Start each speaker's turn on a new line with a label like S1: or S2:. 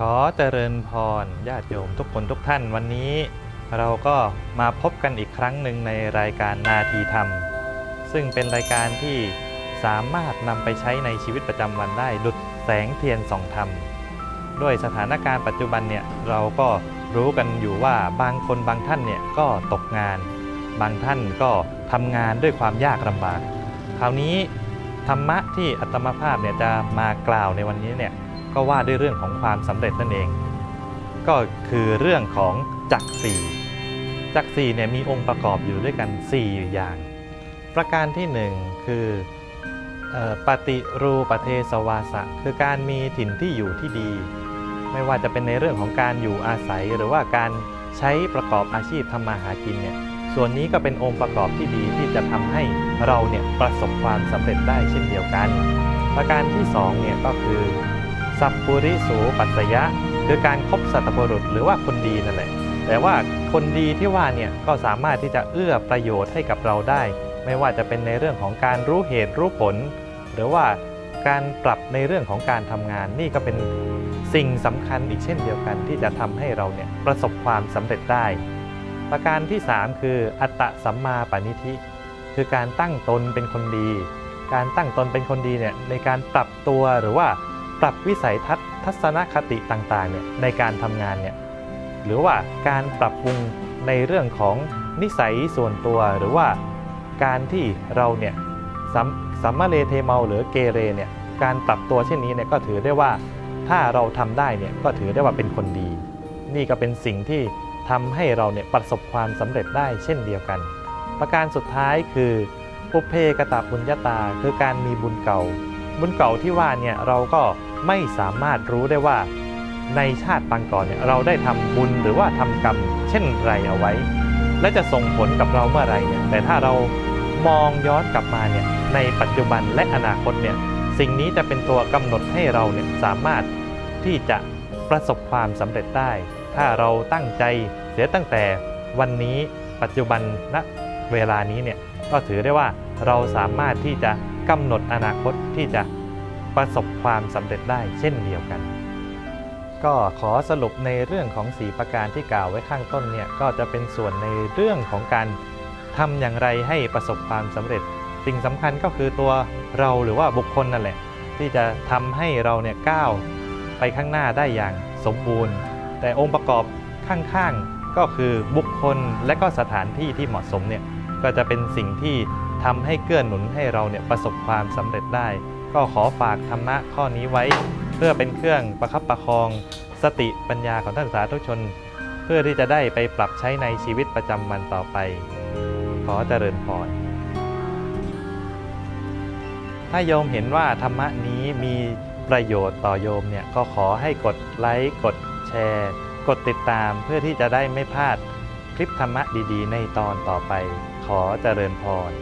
S1: ขอเจริญพรญาติโยมทุกคนทุกท่านวันนี้ เราก็มาพบกันอีกครั้งหนึ่งในรายการนาทีธรรม ซึ่งเป็นรายการที่สามารถนำไปใช้ในชีวิตประจำวันได้ดุดแสงเทียนส่องธรรมด้วยสถานการณ์ปัจจุบันเนี่ยเราก็รู้กันอยู่ว่าบางคนบางท่านเนี่ยก็ตกงาน บางท่านก็ทำงานด้วยความยากลำบาก คราวนี้ธรรมะที่อัตมภาพเนี่ยจะมากล่าวในวันนี้เนี่ย ก็ว่าด้วยเรื่องของความสำเร็จนั่นเอง ก็คือเรื่องของจักรสี่จักรสี่เนี่ยมีองค์ประกอบอยู่ด้วยกัน 4 อย่าง ประการที่ 1 คือเอ่อปฏิรูปเทสวาสะ คือการมีถิ่นที่อยู่ที่ดี ไม่ว่าจะเป็นในเรื่องของการอยู่อาศัย หรือว่าการใช้ประกอบอาชีพทำมาหากินเนี่ยส่วนนี้ก็เป็นองค์ประกอบที่ดีที่จะทำให้เราเนี่ยประสบความสำเร็จได้เช่นเดียวกัน ประการที่2เนี่ยก็คือ สัพปุริสูปัสยะ คือการคบสัตบุรุษหรือว่าคนดีนั่นแหละแต่ว่าคนดีที่ว่าเนี่ยก็สามารถที่จะเอื้อประโยชน์ให้กับเราได้ ไม่ว่าจะเป็นในเรื่องของการรู้เหตุรู้ผล หรือว่าการปรับในเรื่องของการทำงานนี่ก็เป็นสิ่งสำคัญอีกเช่นเดียวกัน ที่จะทำให้เราเนี่ยประสบความสำเร็จได้ ประการที่ 3 คืออัตตสัมมาปณิธิ คือการตั้งตนเป็นคนดี การตั้งตนเป็นคนดีเนี่ยในการปรับตัวหรือว่า ปรับวิสัยทัศน์ทัศนคติต่างๆเนี่ยในการทำงานเนี่ยหรือว่าการปรับปรุงในเรื่องของนิสัยส่วนตัวหรือว่าการที่เราเนี่ยสัมสัมมาเลเทเมาหรือเกเรเนี่ยการปรับตัวเช่นนี้เนี่ยก็ถือได้ว่าถ้าเราทำได้เนี่ยก็ถือได้ว่าเป็นคนดี นี่ก็เป็นสิ่งที่ทำให้เราเนี่ยประสบความสำเร็จได้เช่นเดียวกัน ประการสุดท้ายคือปุเพกตบุญญาตา คือการมีบุญเก่า บุญเก่าที่ว่าเนี่ยเราก็ ไม่สามารถรู้ได้ว่าในชาติปางก่อนเนี่ยเราได้ทำบุญหรือว่าทำกรรมเช่นไรเอาไว้ และจะส่งผลกับเราเมื่อไรเนี่ยแต่ถ้าเรามองย้อนกลับมาเนี่ยในปัจจุบันและอนาคตเนี่ยสิ่งนี้จะเป็นตัวกำหนดให้เราเนี่ยสามารถที่จะประสบความสำเร็จได้ ถ้าเราตั้งใจเสียตั้งแต่วันนี้ปัจจุบันณเวลานี้เนี่ยก็ถือได้ว่าเราสามารถที่จะกำหนดอนาคตที่จะ ประสบความสำเร็จได้เช่นเดียวกัน ก็ขอสรุปในเรื่องของสีประการที่กล่าวไว้ข้างต้นเนี่ยก็จะเป็นส่วนในเรื่องของการทำอย่างไรให้ประสบความสำเร็จ สิ่งสำคัญก็คือตัวเราหรือว่าบุคคลนั่นแหละ ที่จะทำให้เราเนี่ยก้าวไปข้างหน้าได้อย่างสมบูรณ์ แต่องค์ประกอบข้างๆก็คือบุคคลและก็สถานที่ที่เหมาะสมเนี่ยก็จะเป็นสิ่งที่ทำให้เกื้อหนุนให้เราเนี่ยประสบความสำเร็จได้ ก็ขอฝากธรรมะข้อนี้ไว้ เพื่อเป็นเครื่องประคับประคอง สติปัญญาของท่านสาธุชน เพื่อที่จะได้ไปปรับใช้ในชีวิตประจำวันต่อไป ขอเจริญพรถ้าโยมเห็นว่าธรรมะนี้มีประโยชน์ต่อโยมเนี่ยก็ขอให้กดไลค์กดแชร์ กดติดตามเพื่อที่จะได้ไม่พลาดคลิปธรรมะดีๆ ในตอนต่อไป ขอเจริญพร